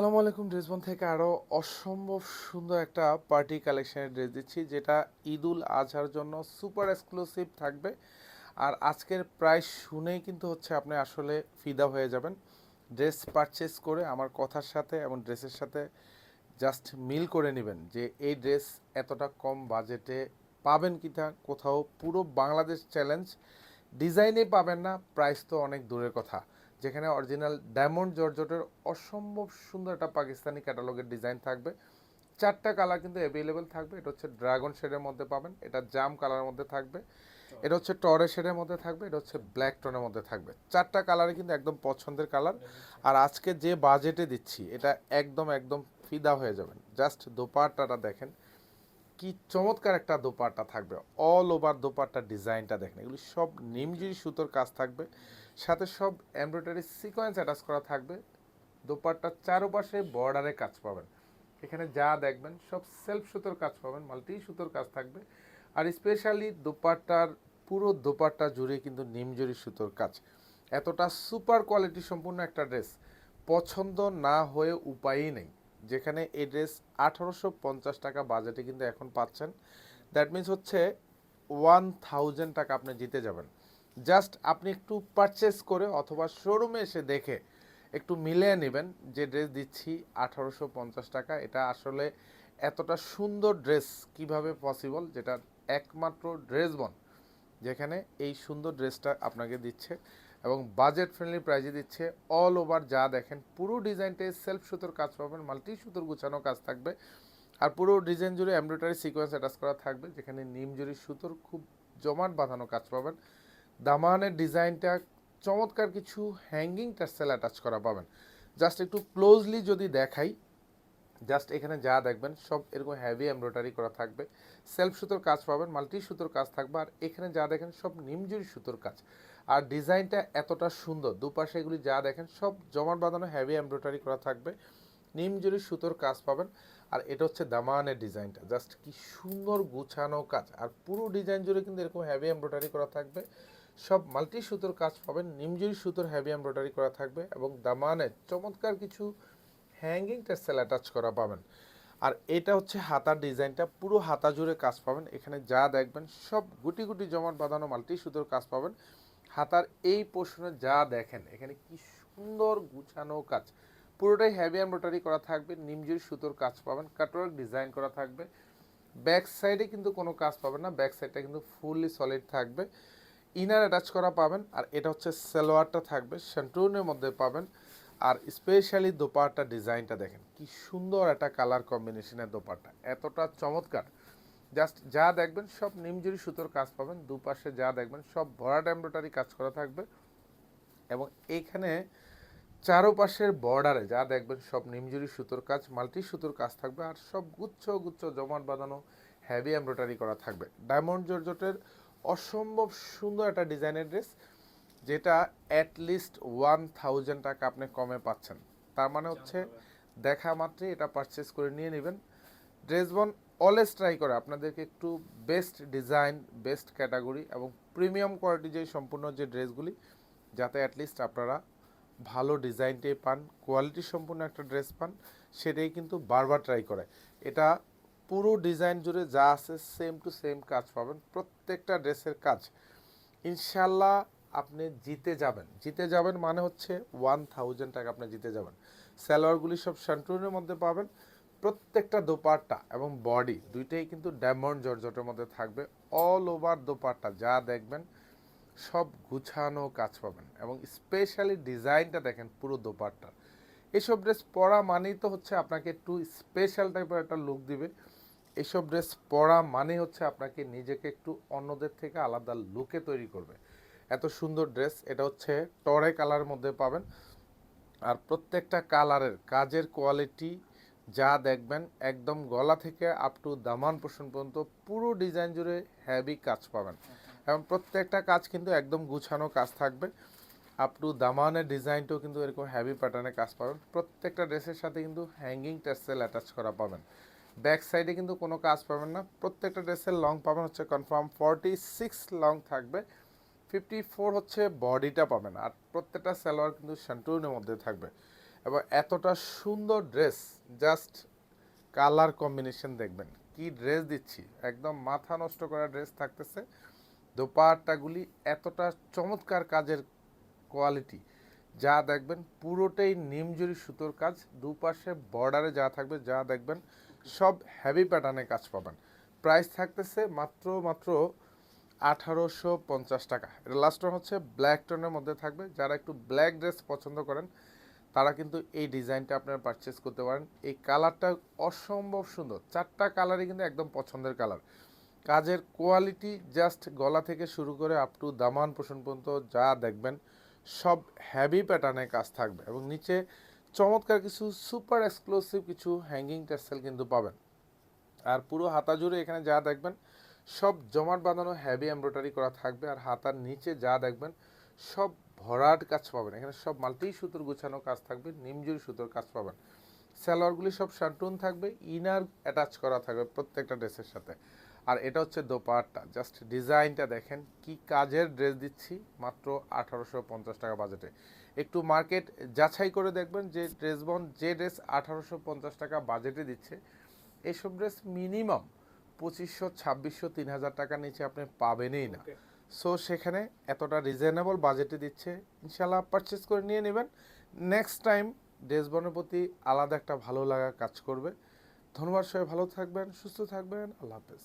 আসসালামু আলাইকুম, ড্রেসবন থেকে আরও অসম্ভব সুন্দর একটা পার্টি কালেকশনের ড্রেস দিচ্ছি, যেটা ঈদুল আজহার জন্য সুপার এক্সক্লুসিভ থাকবে। আর আজকের প্রাইস শুনেই কিন্তু হচ্ছে আপনি আসলে ফিদা হয়ে যাবেন। ড্রেস পারচেস করে আমার কথার সাথে এবং ড্রেসের সাথে জাস্ট মিল করে নেবেন যে এই ড্রেস এতটা কম বাজেটে পাবেন কিনা কোথাও পুরো বাংলাদেশ চ্যালেঞ্জ ডিজাইনে পাবেন না প্রাইস তো অনেক দূরের কথা। যেখানে অরিজিনাল ডায়মন্ড জর্জটের অসম্ভব সুন্দর একটা পাকিস্তানি ক্যাটালগের ডিজাইন থাকবে। চারটা কালার কিন্তু অ্যাভেলেবেল থাকবে। এটা হচ্ছে ড্রাগন শেডের মধ্যে পাবেন। এটা জাম কালারের মধ্যে থাকবে। এটা হচ্ছে টরে শেডের মধ্যে থাকবে। এটা হচ্ছে ব্ল্যাক টনের মধ্যে থাকবে। চারটা কালারে কিন্তু একদম পছন্দের কালার। আর আজকে যে বাজেটে দিচ্ছি, এটা একদম একদম ফিদা হয়ে যাবেন। জাস্ট দোপাট্টাটা দেখেন। কি চমৎকার একটা দোপাট্টা থাকবে। অল ওভার দোপাট্টার ডিজাইনটা দেখেন, এগুলি সব নিমজিরি সুতোর কাজ থাকবে। সাথে সব এমব্রয়ডারি সিকোয়েন্স অ্যাটাচ করা থাকবে। দোপাট্টার চারপাশে বর্ডারে কাজ পাবেন। এখানে যা দেখবেন, সব সেলফ সুতোর কাজ পাবেন মাল্টি সুতোর কাজ থাকবে। আর স্পেশালি দোপাট্টার, পুরো দোপাট্টা জুড়ে কিন্তু নিমজুরি সুতোর কাজ। এতটা সুপার কোয়ালিটি সম্পূর্ণ একটা ড্রেস পছন্দ না হয়ে উপায়ই নেই। যেখানে এই ড্রেস আঠারোশো পঞ্চাশ টাকা বাজেটে কিন্তু এখন পাচ্ছেন। দ্যাট মিন্স হচ্ছে ওয়ান থাউজেন্ড টাকা আপনি জিতে যাবেন। জাস্ট আপনি একটু পারচেস করে অথবা শোরুমে এসে দেখে একটু মিলিয়ে নেবেন যে ড্রেস দিচ্ছি আঠারোশো পঞ্চাশ টাকা। এটা আসলে এতটা সুন্দর ড্রেস কীভাবে পসিবল যেটা একমাত্র ড্রেস বন যেখানে এই সুন্দর ড্রেসটা আপনাকে দিচ্ছে। এবং বাজেট ফ্রেন্ডলি প্রাইজে দিচ্ছে। অল ওভার যা দেখেন, পুরো ডিজাইনটাই সেলফ সুতোর কাজ পাবেন মাল্টি সুতোর গুছানো কাজ থাকবে। আর পুরো ডিজাইন জুড়ে এমব্রয়ডারি সিকোয়েন্স অ্যাটাচ করা থাকবে, যেখানে নিম জুড়ি সুতোর খুব জমাট বাঁধানো কাজ পাবেন। দামানের ডিজাইনটা চমৎকার কিছু হ্যাঙ্গিং টার্সেল অ্যাটাচ করা পাবেন। জাস্ট একটু ক্লোজলি যদি দেখাই জাস্ট এখানে যা দেখবেন, সব এরকম হ্যাভি এমব্রয়ডারি করা থাকবে। সেলফ সুতোর কাজ পাবেন মাল্টি সুতোর কাজ থাকবে, আর এখানে যা দেখেন, সব নিমজুরি সুতোর কাজ। আর ডিজাইনটা এতটা সুন্দর, দুপাশে এগুলি যা দেখেন, সব জমাট বাঁধানো হ্যাভি এমব্রয়ডারি করা থাকবে। নিমজুরি সুতোর কাজ পাবেন, আর এটা হচ্ছে দামানের ডিজাইনটা। জাস্ট কি সুন্দর গুছানো কাজ, আর পুরো ডিজাইন জুড়ে কিন্তু এরকম হ্যাভি এমব্রয়ডারি করা থাকবে। সব মাল্টি সুতোর কাজ পাবেন নিমজুরি সুতোর হ্যাভি এমব্রয়ডারি করা থাকবে, এবং দামানের চমৎকার কিছু হ্যাঙ্গিং টেক্সেল অ্যাটাচ করা পাবেন। আর এটা হচ্ছে হাতার ডিজাইনটা, পুরো হাতা জুড়ে কাজ পাবেন। এখানে যা দেখবেন, সব গুটি গুটি জমাট বাঁধানো মাল্টি সুতোর কাজ পাবেন। হাতার এই পোর্শনে যা দেখেন, এখানে কি সুন্দর গুছানো কাজ। পুরোটাই হ্যাভি এমব্রয়ডারি করা থাকবে নিমজুরি সুতোর কাজ পাবেন কাটওয়ার্ক ডিজাইন করা থাকবে। ব্যাক সাইডে কিন্তু কোনো কাজ পাবেন না ব্যাক সাইডটা কিন্তু ফুললি সলিড থাকবে। ইনার অ্যাটাচ করা পাবেন, আর এটা হচ্ছে সালোয়ারটা থাকবে সেন্টুনের মধ্যে পাবেন। আর স্পেশালি দোপাট্টা ডিজাইনটা দেখেন, কি সুন্দর একটা কালার কম্বিনেশনের দোপাট্টা, এতটা চমৎকার। জাস্ট যা দেখবেন সব নিমজুরি সুতোর কাজ পাবেন, দুপাশে যা দেখবেন সব ভরাট এমব্রয়ডারি কাজ করা থাকবে এবং এইখানে চারোপাশের বর্ডারে যা দেখবেন সব নিমজুরি সুতোর কাজ, মাল্টি সুতোর কাজ থাকবে আর সব গুচ্ছ গুচ্ছ জমাট বাঁধানো হ্যাভি এমব্রয়ডারি করা থাকবে। ডায়মন্ড জর্জটের অসম্ভব সুন্দর একটা ডিজাইনের ড্রেস যেটা অ্যাটলিস্ট ওয়ান থাউজেন্ড টাকা আপনি কমে পাচ্ছেন। তার মানে হচ্ছে দেখা মাত্রই এটা পারচেস করে নিয়ে নেবেন। ড্রেসবন অলওয়েজ ট্রাই করে আপনাদেরকে একটু বেস্ট ডিজাইন বেস্ট ক্যাটাগরি এবং প্রিমিয়াম কোয়ালিটি যে সম্পূর্ণ যে ড্রেসগুলি, যাতে অ্যাটলিস্ট আপনারা ভালো ডিজাইনটাই পান কোয়ালিটি সম্পূর্ণ একটা ড্রেস পান, সেটাই কিন্তু বারবার ট্রাই করে। এটা পুরো ডিজাইন জুড়ে যা আছে সেম টু সেম কাজ পাবেন, প্রত্যেকটা ড্রেসের কাজ। ইনশাল্লাহ আপনি জিতে যাবেন। জিতে যাবেন মানে হচ্ছে ওয়ান থাউজেন্ড টাকা আপনি জিতে যাবেন। স্যালোয়ারগুলি সব শান্টুনের মধ্যে পাবেন। প্রত্যেকটা দোপাট্টা এবং বডি দুইটাই কিন্তু ডায়মন্ড জর্জটের মধ্যে থাকবে। অল ওভার দোপাট্টা যা দেখবেন সব গুছানো কাজ পাবেন এবং স্পেশালি ডিজাইনটা দেখেন পুরো দোপাট্টার এসব ড্রেস পরা মানেই তো হচ্ছে আপনাকে একটু স্পেশাল টাইপের একটা লুক দিবে। এসব ড্রেস পরা মানে হচ্ছে আপনাকে নিজেকে একটু অন্যদের থেকে আলাদা লুকে তৈরি করবে। এত সুন্দর ড্রেস, এটা হচ্ছে টরে কালার মধ্যে পাবেন। আর প্রত্যেকটা কালারের, কাজের কোয়ালিটি যা দেখবেন, একদম গলা থেকে আপ টু দামান পোষণ পর্যন্ত পুরো ডিজাইন জুড়ে হ্যাভি কাজ পাবেন। এবং প্রত্যেকটা কাজ কিন্তু একদম গুছানো কাজ থাকবে। আপ টু দামানের ডিজাইনটাও কিন্তু এরকম হ্যাভি প্যাটার্নে কাজ পাবেন। প্রত্যেকটা ড্রেসের সাথে কিন্তু হ্যাঙ্গিং টেক্সেল অ্যাটাচ করা পাবেন। ব্যাক সাইডে কিন্তু কোনো কাজ পাবেন না। প্রত্যেকটা ড্রেসের লং পাবেন হচ্ছে কনফার্ম ফর্টি সিক্স লং থাকবে। ফিফটি ফোর হচ্ছে বডিটা পাবেন আর প্রত্যেকটা সালোয়ার কিন্তু শান্টুনের মধ্যে থাকবে। এবং এতটা সুন্দর ড্রেস জাস্ট কালার কম্বিনেশন দেখবেন। কি ড্রেস দিচ্ছি? একদম মাথা নষ্ট করা ড্রেস থাকতেছে। দোপাট্টাগুলি এতটা চমৎকার কাজের কোয়ালিটি যা দেখবেন পুরোটাই নিমজুরি সুতোর কাজ। দুপাশে বর্ডারে যা থাকবে, যা দেখবেন সব হ্যাভি প্যাটার্নে কাজ পাবেন। প্রাইস থাকতেছে মাত্র মাত্র আঠারোশো পঞ্চাশ টাকা। এটা লাস্ট হচ্ছে ব্ল্যাক টোনের মধ্যে থাকবে। যারা একটু ব্ল্যাক ড্রেস পছন্দ করেন, তারা কিন্তু এই ডিজাইনটা আপনারা পারচেস করতে পারেন। এই কালারটা অসম্ভব সুন্দর। চারটা কালারই কিন্তু একদম পছন্দের কালার কাজের কোয়ালিটি জাস্ট গলা থেকে শুরু করে আপ টু দামান পোষণ পর্যন্ত যা দেখবেন, সব হ্যাভি প্যাটার্নে কাজ থাকবে। এবং নিচে চমৎকার কিছু সুপার এক্সক্লুসিভ কিছু হ্যাঙ্গিং টেক্সেল কিন্তু পাবেন। আর পুরো হাতা জুড়ে এখানে যা দেখবেন সব জমাট বাঁধানো হ্যাভি এমব্রয়ডারি করা থাকবে আর হাতার নিচে যা দেখবেন সব ভরাট কাজ পাবেন। এখানে সব মাল্টি সুতোর গুছানো কাজ থাকবে নিমজুরি সুতোর কাজ পাবেন। সালোয়ারগুলি সব শান্টুন থাকবে, ইনার অ্যাটাচ করা থাকবে প্রত্যেকটা ড্রেসের সাথে। আর এটা হচ্ছে দোপাট্টা। জাস্ট ডিজাইনটা দেখেন, কি কাজের ড্রেস দিচ্ছি মাত্র আঠারোশো পঞ্চাশ টাকা বাজেটে। একটু মার্কেট যাচাই করে দেখবেন যে ড্রেস বন যে ড্রেস আঠারোশো পঞ্চাশ টাকা বাজেটে দিচ্ছে এইসব ড্রেস মিনিমাম পঁচিশশো ছাব্বিশশো তিন হাজার টাকার নিচে আপনি পাবেনই না। সো সেখানে এতটা রিজনেবল বাজেটে দিচ্ছে। ইনশাল্লাহ পারচেস করে নিয়ে নেবেন। নেক্সট টাইম ড্রেসবনের প্রতি আলাদা একটা ভালো লাগা কাজ করবে। ধন্যবাদ সবাই ভালো থাকবেন সুস্থ থাকবেন। আল্লাহ হাফেজ।